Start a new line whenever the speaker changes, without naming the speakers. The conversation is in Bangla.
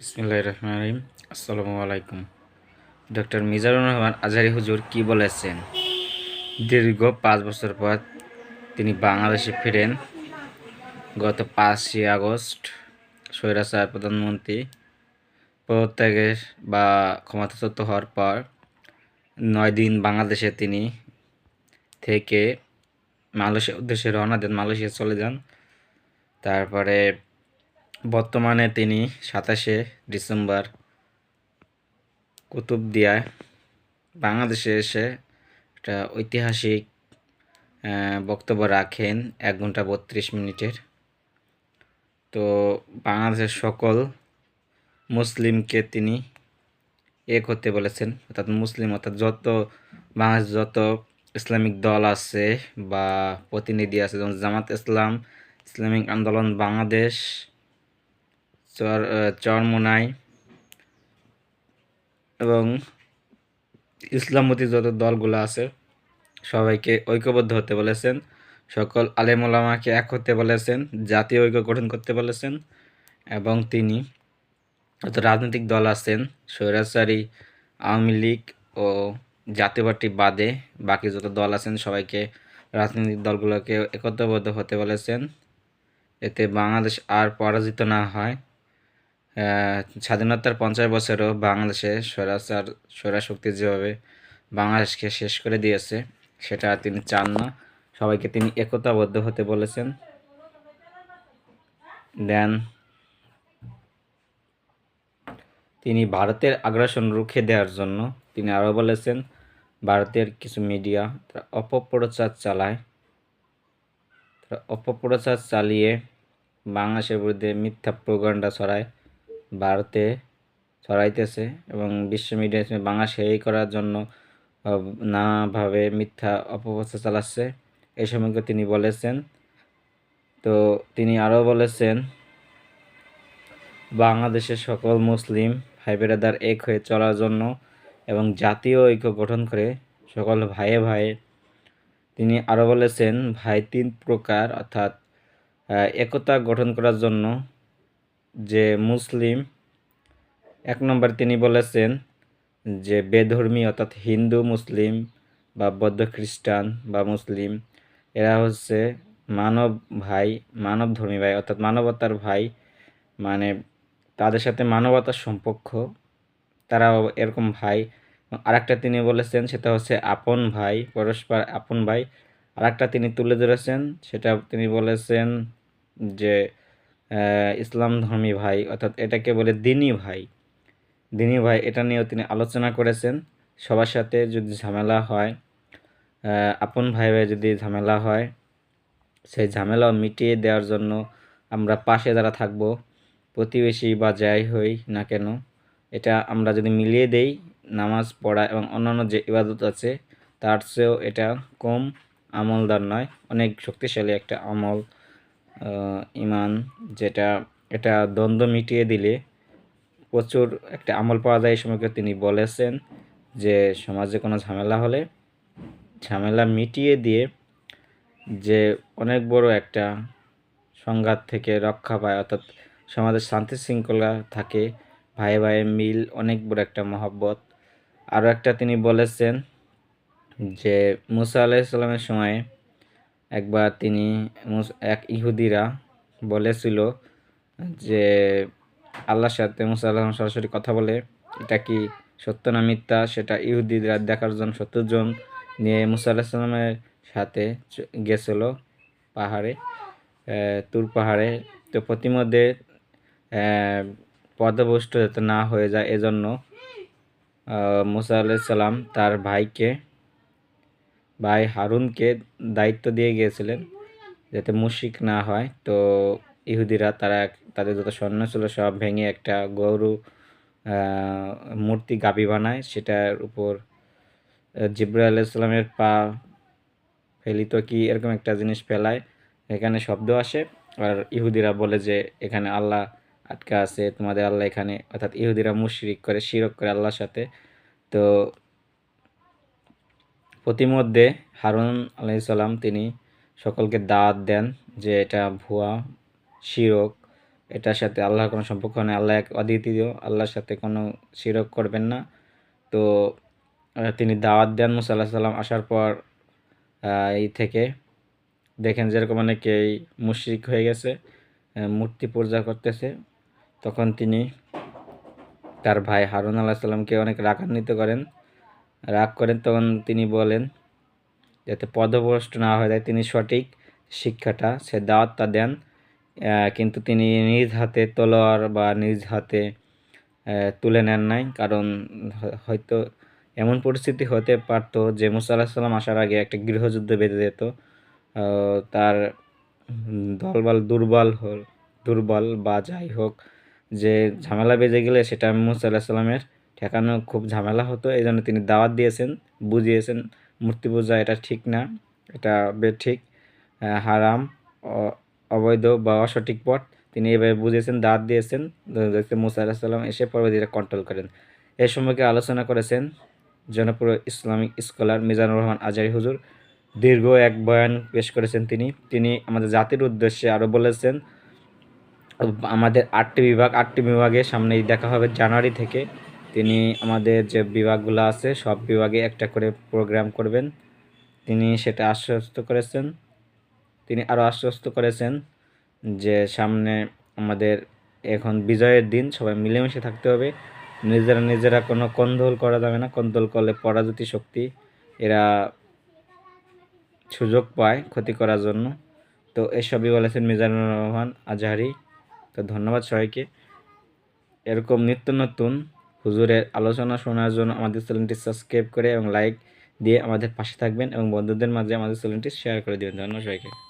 বিসমিল্লাহ রহমান রহিম। আসসালামু আলাইকুম। ডক্টর মিজানুর রহমান আজহারি হুজুর কি বলেছেন? দীর্ঘ পাঁচ বছর পর তিনি বাংলাদেশে ফিরেন। গত পাঁচই আগস্ট স্বৈরাচার প্রধানমন্ত্রী পদত্যাগের বা ক্ষমতাচ্যুত হওয়ার পর নয় দিন বাংলাদেশে তিনি থেকে মালয়েশিয়া উদ্দেশ্যে রওনা দেন, মালয়েশিয়া চলে যান। তারপরে বর্তমানে তিনি সাতাশে ডিসেম্বর কুতুবদিয়ায় বাংলাদেশে এসে একটা ঐতিহাসিক বক্তব্য রাখেন এক ঘণ্টা বত্রিশ মিনিটের। তো বাংলাদেশের সকল মুসলিমকে তিনি এক হতে বলেছেন। অর্থাৎ মুসলিম, অর্থাৎ যত বাংলাদেশ যত ইসলামিক দল আছে বা প্রতিনিধি আছে, যেমন জামাত ইসলাম, ইসলামিক আন্দোলন বাংলাদেশ চর চরমোনাই এবং ইসলামতি যত দলগুলো আছে, সবাইকে ঐক্যবদ্ধ হতে বলেছেন। সকল আলেম ওলামাকে এক হতে বলেছেন, জাতীয় ঐক্য গঠন করতে বলেছেন এবং তিনি যত রাজনৈতিক দল আছেন, স্বৈরাচারী, আওয়ামী লীগ ও জাতীয় পার্টি বাদে বাকি যত দল আছেন, সবাইকে রাজনৈতিক দলগুলোকে একত্রবদ্ধ হতে বলেছেন। এতে বাংলাদেশ আর পরাজিত না হয়। স্বাধীনতার পঞ্চাশ বছরও বাংলাদেশে স্বৈরাচার, স্বৈরাশক্তি যেভাবে বাংলাদেশকে শেষ করে দিয়েছে, সেটা তিনি চান না। সবাইকে তিনি একতাবদ্ধ হতে বলেছেন। দেন তিনি ভারতের আগ্রাসন রুখে দেওয়ার জন্য তিনি আরও বলেছেন, ভারতের কিছু মিডিয়া তারা অপপ্রচার চালায়। তারা অপপ্রচার চালিয়ে বাংলাদেশের বিরুদ্ধে মিথ্যা প্রোগান্ডা ছড়ায়। ভারতে ছড়াইতেছে এবং বিশ্ব মিডিয়া বাংলা এই করার জন্য নানাভাবে মিথ্যা অপপ্রচার চালাচ্ছে। এই সম্পর্কে তিনি বলেছেন। তো তিনি আরও বলেছেন, বাংলাদেশের সকল মুসলিম ভাই বেরাদার এক হয়ে চলার জন্য এবং জাতীয় ঐক্য গঠন করে সকল ভাইয়ে ভাইয়ে তিনি আরও বলেছেন, ভাই তিন প্রকার অর্থাৎ একতা গঠন করার জন্য যে মুসলিম, এক নম্বর তিনি বলেছেন যে বেধর্মী অর্থাৎ হিন্দু মুসলিম বা বৌদ্ধ খ্রিস্টান বা মুসলিম, এরা হচ্ছে মানব ভাই মানব ধর্মী ভাই অর্থাৎ মানবতার ভাই মানে তাদের সাথে মানবতার সম্পর্ক, তারাও এরকম ভাই। আরেকটা তিনি বলেছেন, সেটা হচ্ছে আপন ভাই, পরস্পর আপন ভাই। আরেকটা তিনি তুলে ধরেছেন, সেটা তিনি বলেছেন যে ইসলাম ধর্মী ভাই, অর্থাৎ এটাকে বলে দিনী ভাই। দিনী ভাই, এটা নিয়েও তিনি আলোচনা করেছেন। সবার সাথে যদি ঝামেলা হয় আপন ভাই ভাই যদি ঝামেলা হয়, সেই ঝামেলা মিটিয়ে দেওয়ার জন্য আমরা পাশে যারা থাকব, প্রতিবেশী বা যাই হই না কেন, এটা আমরা যদি মিলিয়ে দেই, নামাজ পড়া এবং অন্যান্য যে ইবাদত আছে, তার চেয়েও এটা কম আমলদার নয়, অনেক শক্তিশালী একটা আমল। ইমান, যেটা এটা দ্বন্দ্ব মিটিয়ে দিলে প্রচুর একটা আমল পাওয়া যায় এই সময়কে তিনি বলেছেন যে সমাজে কোনো ঝামেলা হলে ঝামেলা মিটিয়ে দিয়ে যে অনেক বড় একটা সংঘাত থেকে রক্ষা পায়, অর্থাৎ সমাজের শান্তি শৃঙ্খলা থাকে, ভাই ভাইয়ে মিল, অনেক বড় একটা মহব্বত। আরও একটা তিনি বলেছেন যে মুসা আলাইসাল্লামের সময়ে একবার তিনি এক ইহুদিরা বলেছিল যে আল্লাহর সাথে মুসা আল্লাহ সরাসরি কথা বলে, এটা কি সত্য না মিথ্যা? সেটা ইহুদিরা দেখার জন্য সত্তর জন নিয়ে মুসা আলাহিসাল্লামের সাথে গেছিল পাহাড়ে তুর পাহাড়ে। তো প্রতিমধ্যে পদভষ্ট যাতে না হয়ে যায় এজন্য মুসা আলাইসাল্লাম তার ভাইকে ভাই হারুনকে দায়িত্ব দিয়ে গিয়েছিলেন যাতে মুশিক না হয়। তো ইহুদিরা, তারা তাদের যত স্বর্ণ ছিল, সব ভেঙে একটা গরু মূর্তি, গাবি বানায়। সেটার উপর জিব্রা আলাইসাল্লামের পা ফেলিত কি, এরকম একটা জিনিস ফেলায়। এখানে শব্দ আসে। আর ইহুদিরা বলে যে, এখানে আল্লাহ আটকা আছে, তোমাদের আল্লাহ এখানে, অর্থাৎ ইহুদিরা মুশরিক করে, শিরক করে আল্লাহর সাথে। তো প্রতিমধ্যে হারুন আলাইসাল্লাম তিনি সকলকে দাওয়াত দেন যে এটা ভুয়া, শিরক, এটার সাথে আল্লাহর কোনো সম্পর্ক নেই, আল্লাহ এক অদ্বিতীয়, আল্লাহর সাথে কোনো শিরক করবেন না। তো তিনি দাওয়াত দেন মুসা আল্লাহ সাল্লাম আসার পর এই থেকে। দেখেন যেরকম অনেকেই মুশরিক হয়ে গেছে মূর্তি পূজা করতেছে, তখন তিনি তার ভাই হারুন আল্লাহ সাল্লামকে অনেক রাগান্বিত করেন। রাগ করেন, তখন তিনি বলেন যাতে পদভ্রষ্ট না হয়ে যায়। তিনি সঠিক শিক্ষাটা, সে দাওয়াতটা দেন কিন্তু তিনি নিজ হাতে তলোয়ার বা নিজ হাতে তুলে নেন নাই। কারণ হয়তো এমন পরিস্থিতি হতে পারতো যে মুসা আল্লাহ সাল্লাম আসার আগে একটা গৃহযুদ্ধ বেঁধে যেত তার দলবল দুর্বল হল, দুর্বল বা যাই হোক, যে ঝামেলা বেজে গেলে সেটা মুসা আল্লাহ সাল্লামের ঠেকানো খুব ঝামেলা হতো এই জন্য তিনি দাওয়াত দিয়েছেন, বুঝিয়েছেন মূর্তি পূজা এটা ঠিক না, এটা বেঠিক হারাম অবৈধ বা অসঠিক পথ। তিনি এভাবে বুঝিয়েছেন দাঁত দিয়েছেন মুসা সাল্লাম এসে পরবর্তীতে কন্ট্রোল করেন। এ সম্পর্কে আলোচনা করেছেন জনপ্রিয় ইসলামিক স্কলার মিজানুর রহমান আজারি হুজুর। দীর্ঘ এক বয়ান পেশ করেছেন তিনি। তিনি আমাদের জাতির উদ্দেশ্যে আরও বলেছেন, আমাদের আটটি বিভাগ, আটটি বিভাগে সামনেই দেখা হবে জানুয়ারি থেকে। তিনি আমাদের যে বিভাগগুলো আছে, সব বিভাগে একটা করে প্রোগ্রাম করবেন। তিনি সেটা আশ্বস্ত করেছেন। তিনি আরও আশ্বস্ত করেছেন যে সামনে আমাদের এখন বিজয়ের দিন, সবাই মিলেমিশে থাকতে হবে। নিজেরা নিজেরা কোনো কন্দল করা যাবে না। কন্দল করলে পরাজতি শক্তি এরা সুযোগ পায় ক্ষতি করার জন্য। তো এসবই বলেছেন মিজানুর রহমান আজহারি। তো ধন্যবাদ সবাইকে। এরকম নিত্য নতুন হুজুরের আলোচনা শোনার জন্য আমাদের চ্যানেলটি সাবস্ক্রাইব করে এবং লাইক দিয়ে আমাদের পাশে থাকবেন এবং বন্ধুদের মাঝে আমাদের চ্যানেলটি শেয়ার করে দিবেন ধন্যবাদ সবাইকে।